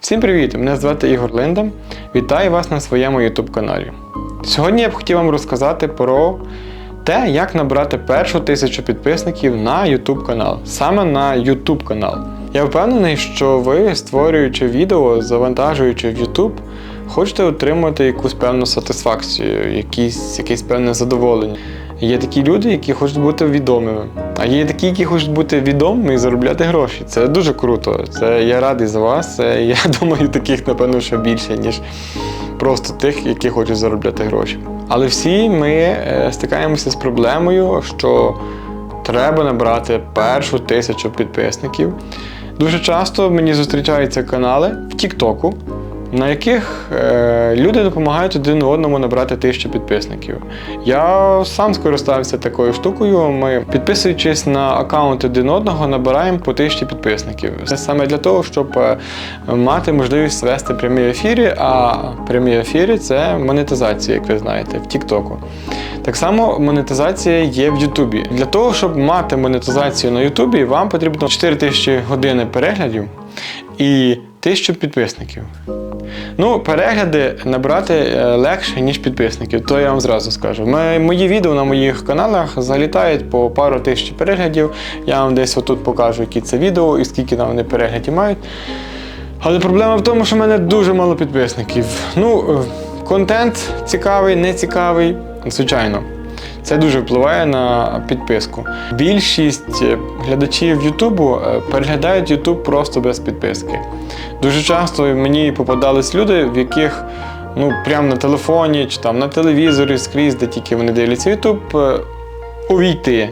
Всім привіт! Мене звати Ігор Линда. Вітаю вас на своєму YouTube каналі. Сьогодні я б хотів вам розказати про те, як набрати першу тисячу підписників на YouTube канал, саме на YouTube канал. Я впевнений, що ви, створюючи відео, завантажуючи в YouTube, хочете отримати якусь певну сатисфакцію, якісь, якесь певне задоволення. Є такі люди, які хочуть бути відомими, а є такі, які хочуть бути відомими і заробляти гроші. Це дуже круто. Це я радий за вас. Це, я думаю, таких, напевно, ще більше, ніж просто тих, які хочуть заробляти гроші. Але всі ми е, стикаємося з проблемою, що треба набрати першу тисячу підписників. Дуже часто мені зустрічаються канали в Тіктоку, на яких е, люди допомагають один одному набрати тисячу підписників. Я сам скористався такою штукою. Ми, підписуючись на аккаунт один одного, набираємо по тисячі підписників. Це саме для того, щоб е, мати можливість вести прямі ефіри, а прямі ефіри це монетизація, як ви знаєте, в Тіктоку. Так само монетизація є в Ютубі. Для того, щоб мати монетизацію на Ютубі, вам потрібно 4000 години переглядів і 1000 підписників. Ну, перегляди набрати е, легше, ніж підписників, то я вам зразу скажу. Мої відео на моїх каналах залітають по пару тисяч переглядів. Я вам десь отут покажу, які це відео і скільки там вони переглядів мають. Але проблема в тому, що в мене дуже мало підписників. Ну, е, контент цікавий, не цікавий, звичайно. Це дуже впливає на підписку. Більшість е, глядачів Ютубу е, переглядають Ютуб просто без підписки. Дуже часто мені попадались люди, в яких ну, прямо на телефоні чи там на телевізорі скрізь, де тільки вони дивляться Ютуб, е, увійти.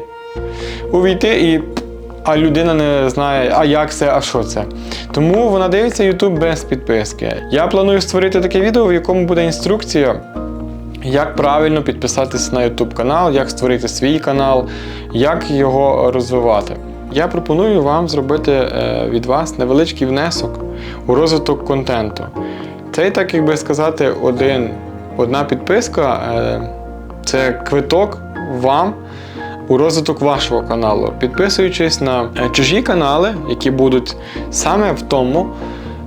Увійти і. А людина не знає, а як це, а що це. Тому вона дивиться YouTube без підписки. Я планую створити таке відео, в якому буде інструкція, як правильно підписатися на YouTube канал, як створити свій канал, як його розвивати. Я пропоную вам зробити е, від вас невеличкий внесок у розвиток контенту. Це, так як би сказати, один, одна підписка е, це квиток вам у розвиток вашого каналу, підписуючись на е, чужі канали, які будуть саме в тому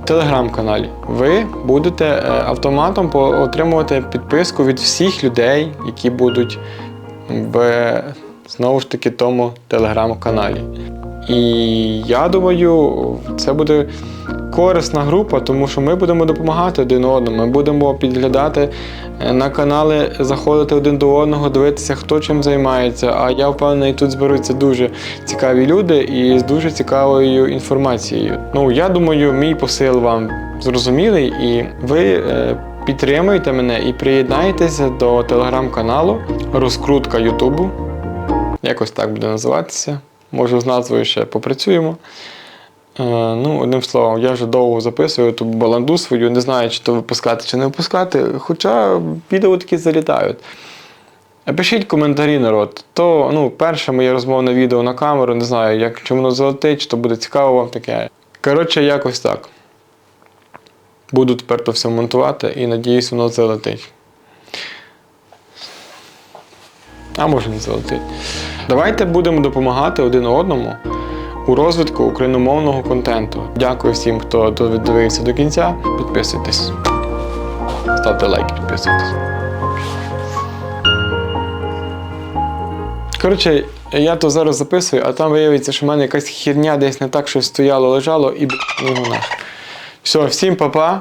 телеграм-каналі. Ви будете е, автоматом отримувати підписку від всіх людей, які будуть в знову ж таки тому телеграм-каналі. І я думаю, це буде корисна група, тому що ми будемо допомагати один одному. Ми будемо підглядати е, на канали, заходити один до одного, дивитися, хто чим займається. А я впевнений, тут зберуться дуже цікаві люди і з дуже цікавою інформацією. Ну, я думаю, мій посил вам зрозумілий, і ви е, підтримуєте мене і приєднаєтеся до телеграм-каналу Розкрутка Ютубу. Якось так буде називатися. Може, з назвою ще попрацюємо. Е, ну, одним словом, я вже довго записую ту баланду свою, не знаю, чи то випускати, чи не випускати, хоча відео такі залітають. Пишіть коментарі, народ. То ну, перше моє розмовне відео на камеру, не знаю, як, чи воно залетить, чи то буде цікаво вам таке. Коротше, якось так. Буду тепер то все монтувати і надіюсь, воно залетить. А може не залетить. Давайте будемо допомагати один одному у розвитку україномовного контенту. Дякую всім, хто додивився до кінця. Підписуйтесь. Ставте лайк, підписуйтесь. Коротше, я то зараз записую, а там виявиться, що в мене якась херня десь не так щось стояло, лежало і б**, ну. Все, всім па-па.